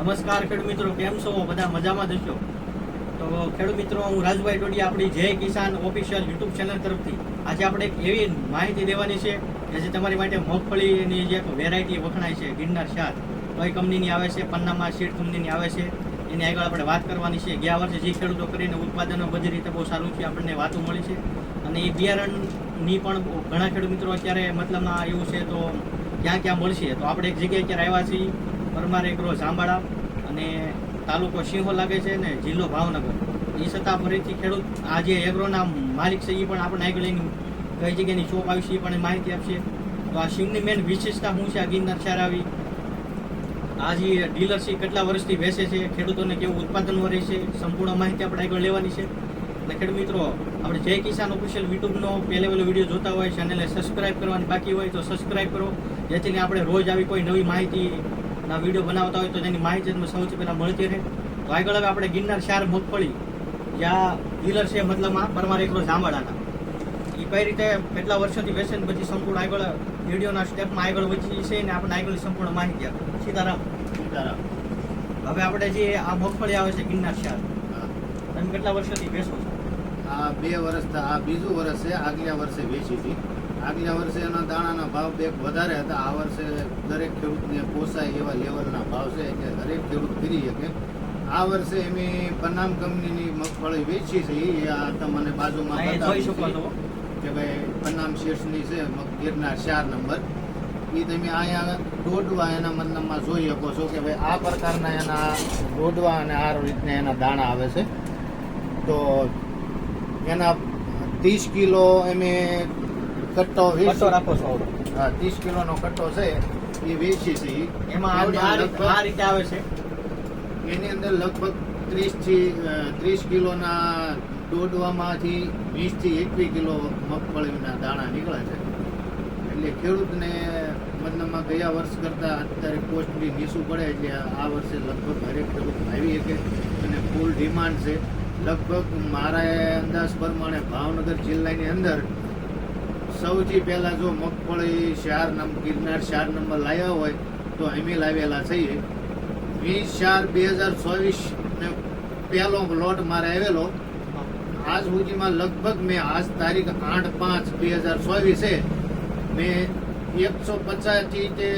નમસ્કાર ખેડૂત મિત્રો, કેમ છો? બધા મજામાં જશો તો ખેડૂત મિત્રો, હું રાજભાઈ ટોડી આપણી જય કિસાન ઓફિશિયલ યુટ્યુબ ચેનલ તરફથી. આજે આપણે એક એવી માહિતી દેવાની છે કે જે તમારી માટે મગફળીની જે વેરાયટી વખણાય છે, ગિરનાર શાક. કઈ કંપનીની આવે છે, પન્નામાં સીડ કંપનીની આવે છે. એની આગળ આપણે વાત કરવાની છે. ગયા વર્ષે જે ખેડૂતો કરીને ઉત્પાદનો બધી રીતે બહુ સારું છે, આપણને વાતો મળી છે. અને એ બિયારણની પણ ઘણા ખેડૂત મિત્રો અત્યારે મતલબમાં એવું છે તો ક્યાં ક્યાં મળશે? તો આપણે એક જગ્યાએ અત્યારે આવ્યા છીએ? પરમાર એગ્રો જાંબાળા અને તાલુકો સિંહો લાગે છે ને જિલ્લો ભાવનગર. એ છતાં ફરીથી ખેડૂત આ જે એગ્રોના માલિક છે એ પણ આપણને આગળ લઈને કઈ જગ્યાની શોપ આવી છે એ પણ માહિતી આપશે. તો આ સિંહની મેન વિશેષતા શું છે? આ ગિરનાર આવી. આ જે ડીલરશીપ કેટલા વર્ષથી વેચે છે, ખેડૂતોને કેવું ઉત્પાદન વરે છે, સંપૂર્ણ માહિતી આપણે આગળ લેવાની છે. અને ખેડૂત મિત્રો, આપણે જય કિસાન ઓફિશિયલ યુટ્યુબનો પહેલે પહેલો વીડિયો જોતા હોય ચેનલને સબસ્ક્રાઇબ કરવાની બાકી હોય તો સબસ્ક્રાઇબ કરો. જેથી આપણે રોજ આવી કોઈ નવી માહિતીના વીડિયો બનાવતા હોય તો તેની માહિતી તમને સૌથી પહેલાં મળતી રહે. તો આગળ હવે આપણે ગિરનાર શાર મગફળી જ્યાં ડીલર છે મતલબમાં પરમાર એકલો જાંબાડાના એ કઈ રીતે કેટલા વર્ષોથી વેચે ને બધી સંપૂર્ણ આગળ વિડીયોના સ્ટેપમાં આગળ વચ્ચે છે ને આપણને આગળની સંપૂર્ણ માહિતી આપે સીતારામ. સીતારામ. હવે આપણે જે આ મગફળી આવે છે ગિરનાર હા. તમે કેટલા વર્ષોથી વેચો છો? આ બે વર્ષ આ બીજું વર્ષ છે આગલા વર્ષે વેચી હતી. આગલા વર્ષે એના દાણાના ભાવ બે વધારે હતા. આ વર્ષે દરેક ખેડૂતને પોસાય એવા લેવલના ભાવ છે એટલે દરેક ખેડૂત ફરી શકે. આ વર્ષે એમે પનામ કંપનીની મગફળી વેચી છે. એ આ તમને બાજુમાં જોઈ શકો છો. કે ભાઈ પનામ શેઠની છે ગિરનાર ચાર નંબર. એ તમે અહીંયા દોડવા એના મતલબમાં જોઈ શકો છો કે ભાઈ આ પ્રકારના એના દોડવા અને આ રીતના એના દાણા આવે છે. તો એના ત્રીસ કિલો એમે કટ્ટો વીસ. રાખો છો. હા ત્રીસ કિલોનો કટ્ટો છે એ વેચી છે. એમાં આ રીતે આવે છે? એની અંદર લગભગ ત્રીસથી ત્રીસ કિલોના દોડવામાંથી વીસથી એકવીસ કિલો મગફળીના દાણા નીકળે છે. એટલે ખેડૂતને મતલબમાં ગયા વર્ષ કરતાં અત્યારે કોસ્ટ બી નીચું પડે એટલે આ વર્ષે લગભગ હરેક ખેડૂત આવી શકે અને ફૂલ ડિમાન્ડ છે. લગભગ મારા અંદાજ પ્રમાણે ભાવનગર જિલ્લાની અંદર સૌથી પહેલાં જો મગફળી ચાર નંબર ગિરનાર ચાર નંબર લાવ્યા હોય, તો અમે લાવેલા છીએ. વીસ ચાર બે હજાર ચોવીસ ને પહેલો લોટ મારે આવેલો. આજ સુધીમાં લગભગ મેં આજ તારીખ આઠ પાંચ બે હજાર ચોવીસે મેં એકસો પચાસથી તે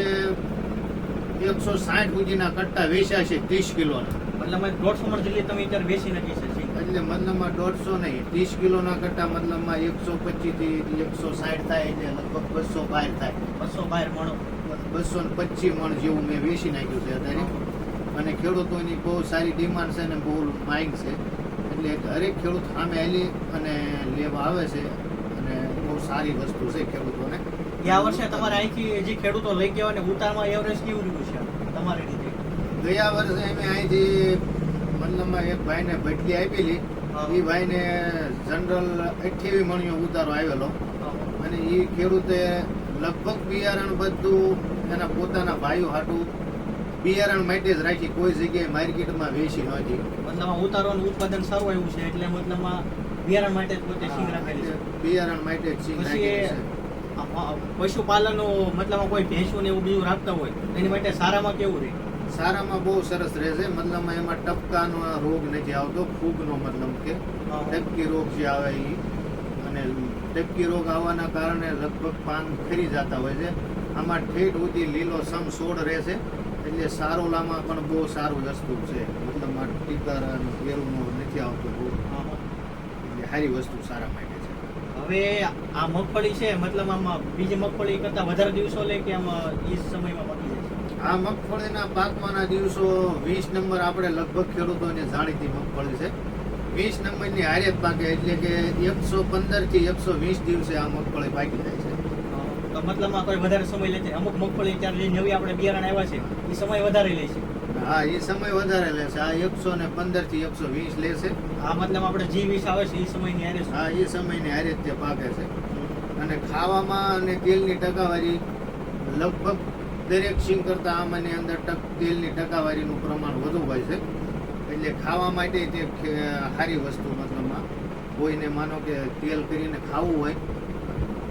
એકસો સાઠ સુધીના કટ્ટા વેચ્યા છે ત્રીસ કિલોના. મતલબ દોઢસો મણ જેટલી તમે અત્યારે વેચી નાખી છે એટલે મતલબમાં દોઢસો નહીં ત્રીસ કિલોના કટ્ટા મતલબમાં એકસો પચીસથી એકસો સાઠ થાય એટલે લગભગ બસો બાર થાય. બસો બાર મણો. બસો ને પચીસ મણ જેવું મેં વેચી નાખ્યું છે અત્યારે. અને ખેડૂતોની બહુ સારી ડિમાન્ડ છે અને બહુ માંગ છે. એટલે દરેક ખેડૂત સામે આવી અને લેવા આવે છે અને બહુ સારી વસ્તુ છે ખેડૂતોને. ગયા વર્ષે તમારે અહીંથી જે ખેડૂતો લઈ ગયા હોય ને ઉતારમાં એવરેજ કેવું રહ્યું છે? તમારી રીતે? ગયા વર્ષે અમે અહીંથી મતલબમાં એક ભાઈને ભટકી આપેલી. એ ભાઈને જનરલ અઠ્યાવી મણીઓ ઉતારો આવેલો. અને એ ખેડૂતે લગભગ બિયારણ બધું એના પોતાના ભાઈઓ હાટું બિયારણ માટે જ રાખી કોઈ જગ્યાએ માર્કેટમાં વેચી નહોતી મતલબ ઉતારવાનું ઉત્પાદન સારું આવ્યું છે એટલે મતલબમાં બિયારણ માટે પોતે સિંગ રાખેલી છે. બિયારણ માટે જ સિંગ રાખેલી છે. પશુપાલનનો મતલબ કોઈ ભેંસું ને એવું બીજું રાખતા હોય એની માટે સારામાં કેવું રહે? સારામાં બહુ સરસ રહે છે. મતલબમાં એમાં ટપકાનો રોગ નથી આવતો ફૂગનો મતલબ કે. ટપકી રોગ જે આવે એ અને ટપકી રોગ આવવાના કારણે લગભગ પાન ખરી જતા હોય છે. આમાં ઠેઠ સુધી લીલો સમ છોડ રહે છે. એટલે સારોલામાં પણ બહુ સારું વસ્તુ છે. મતલબ ટીકર અને કેરુંનું નથી આવતું બહુ. એટલે સારી વસ્તુ સારા માટે છે. હવે આ મગફળી છે મતલબ આમાં બીજી મગફળી કરતાં વધારે દિવસો લે કે આમાં એ સમયમાં પકી જાય છે? આ મગફળીના પાકવાના દિવસો વીસ નંબર આપણે લગભગ ખેડૂતોને જાણીતી મગફળી છે. વીસ નંબરની હારે પાકે એટલે કે એકસો પંદરથી એકસો વીસ દિવસે આ મગફળી પાકી જાય છે. તો મતલબમાં કોઈ વધારે સમય લે છે? અમુક મગફળી ત્યારે જે નવી આપણે બિયારણ આવ્યા છે એ સમય વધારે લે છે. હા એ સમય વધારે લે છે. આ એકસો ને પંદરથી એકસો વીસ લેશે આ મતલબ આપણે જી વીસ આવે છે એ સમયની હારે હા એ સમયની હારે તે પાકે છે. અને ખાવામાં અને તેલની ટકાવારી લગભગ દરેક સિંગ કરતાં આમાંની અંદર ટક, તેલની ટકાવારીનું પ્રમાણ વધુ હોય છે. એટલે ખાવા માટે તે સારી વસ્તુ મતલબમાં. કોઈને માનો કે તેલ કરીને ખાવું હોય,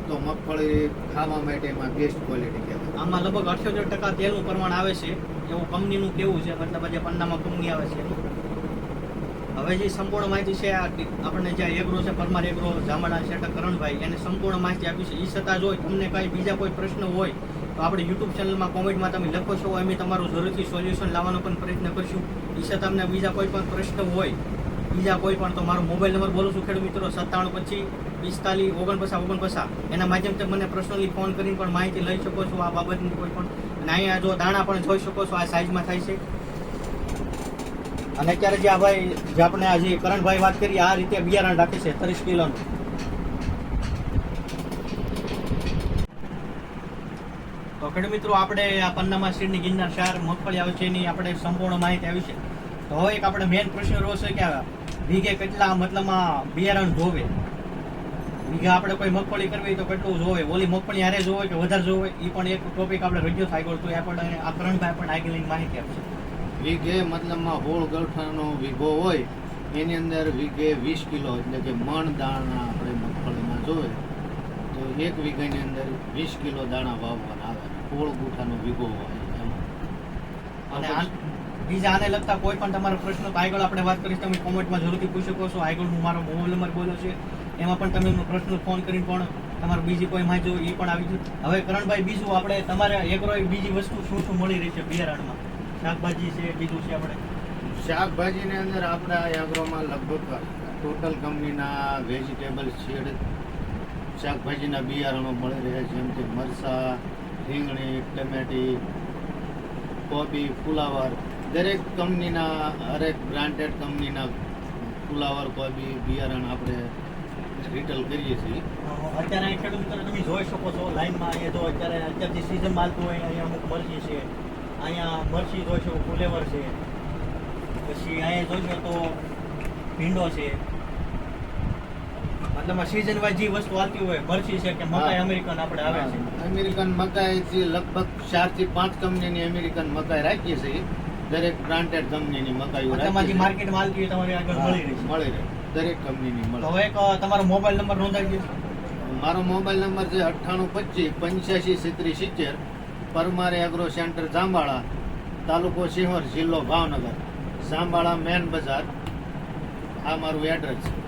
તો મગફળી ખાવા માટે એમાં બેસ્ટ ક્વોલિટી કહેવાય. આમાં લગભગ અઠ્યોતેર ટકા તેલનું પ્રમાણ આવે છે. એવું કંપનીનું કેવું છે, મતલબ જે પન્નામાં કંપની આવે છે. હવે જે સંપૂર્ણ માહિતી છે આપણને જે એગ્રો છે, પરમાર એગ્રો, જામડા શેઠક કરણભાઈ, એને સંપૂર્ણ માહિતી આપી છે. એ છતાં જો તમને કાંઈ બીજા કોઈ પ્રશ્ન હોય તો આપણે યુટ્યુબ ચેનલમાં કોમેન્ટમાં તમે લખો છો, અમે તમારું જરૂરથી સોલ્યુશન લાવવાનો પણ પ્રયત્ન કરશું. ઈશા, તમને બીજા કોઈ પણ પ્રશ્ન હોય, બીજા કોઈ પણ, તો મારો મોબાઈલ નંબર બોલું છું ખેડૂત મિત્રો? સત્તાણું પચીસ, પિસ્તાલીસ, ઓગણપચાસ ઓગણપચાસ. એના માધ્યમથી મને પર્સનલી ફોન કરીને પણ માહિતી લઈ શકો છો આ બાબતની કોઈ પણ. અને અહીંયા જો દાણા પણ જોઈ શકો છો, આ સાઈઝમાં થાય છે. અને અત્યારે જે આ ભાઈ, જે આપણે આ જે કરણભાઈ વાત કરી, આ રીતે બિયારણ રાખે છે, ત્રીસ કિલોનું. ખેડૂત મિત્રો, આપણે આ પન્નામાં સીડની ગિરનાર શહેર મગફળી આવે છે એની આપણે સંપૂર્ણ માહિતી આવી છે. તો હવે એક આપણે મેઇન પ્રશ્ન રહ્યો છે કે વીઘે કેટલા મતલબમાં બિયારણ જોવે? વીઘા આપણે કોઈ મગફળી કરવી તો કેટલું જોવે? ઓલી મગફળી હારે જોવે કે વધારે જોવે? એ પણ એક ટોપિક આપણે રજૂ થાય ગયો તો એ પણ આ કરણભાઈ પણ આગળ માહિતી આપશે. વીઘે મતલબમાં હોળ ગળઠાનો વીઘો હોય, એની અંદર વીઘે વીસ કિલો એટલે કે મણ દાણા આપણે મગફળીમાં જોવે. એક વીઘાની અંદર વીસ કિલો દાણા વાવવાના આવે. કોળ ગુઠાનો વીઘો હોય એમાં. અને આ- બીજા આને લગતા કોઈ પણ તમારો પ્રશ્ન આગળ આપણે વાત કરીશ. તમે કોમેન્ટમાં જરૂરથી પૂછી શકો છો. આગળ હું મારો મોબાઈલ નંબર બોલ્યો છે. એમાં પણ તમે એમનો પ્રશ્ન ફોન કરીને પણ તમારે બીજી કોઈ માહિતી હોય એ પણ આવી જાય હવે કરણભાઈ બીજું આપણે તમારે એગ્રો બીજી વસ્તુ શું શું મળી રહી છે બિયારણમાં? શાકભાજી છે બીજું છે આપણે? શાકભાજીની અંદર આપણા એગ્રોમાં લગભગ ટોટલ કંપનીના વેજીટેબલ સીડ શાકભાજીના બિયારણો મળી રહે છે, જેમ કે મરસા, રીંગણી, ટમેટી, કોબી, ફુલાવર. દરેક કંપનીના, હરેક બ્રાન્ડેડ કંપનીના ફુલાવર, કોબી, બિયારણ આપણે રિટેલ કરીએ છીએ. અત્યારે ખેડૂત મિત્રો તમે જોઈ શકો છો, લાઈનમાં અહીંયા જો અત્યારે અત્યારે જે સિઝન માલતું હોય, અહીંયા અમુક મરચી છે. અહીંયા મરચી જોઈશો ફુલેવર છે. પછી અહીંયા જોઈશો તો ભીંડો છે. મતલબ સિઝન વાઇઝ જે વસ્તુ આવતી હોય મરચી છે કે મકાઈ અમેરિકન આપણે આવે છે. અમેરિકન મકાઈ લગભગ ચારથી પાંચ કંપનીની અમેરિકન મકાઈ રાખીએ છીએ દરેક બ્રાન્ડેડ કંપનીની મકાઈઓ તમારી રાખીએ જે છીએ. માર્કેટ માલ તમારી આગળ મળી રહી મળી રહે. દરેક કંપનીની મળે હવે તમારો મોબાઈલ નંબર નોંધાવી દો મારો મોબાઈલ નંબર છે અઠ્ઠાણું પચીસ પંચ્યાસી સિત્રીસ સિત્તેર. પરમારે એગ્રો સેન્ટર જાંબાળા તાલુકો સિંહોર જિલ્લો ભાવનગર. જાંબાળા મેન બજાર. આ મારું એડ્રેસ છે.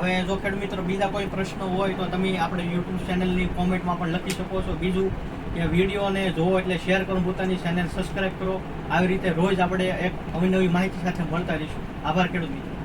હવે જો ખેડૂત મિત્રો બીજા કોઈ પ્રશ્ન હોય તો તમે આપણે યુટ્યુબ ચેનલની કોમેન્ટમાં પણ લખી શકો છો. બીજું કે વિડીયોને જોવો એટલે શેર કરો, પોતાની ચેનલ સબસ્ક્રાઇબ કરો. આવી રીતે રોજ આપણે એક નવી નવી માહિતી સાથે મળતા રહીશું. આભાર ખેડૂત મિત્રો.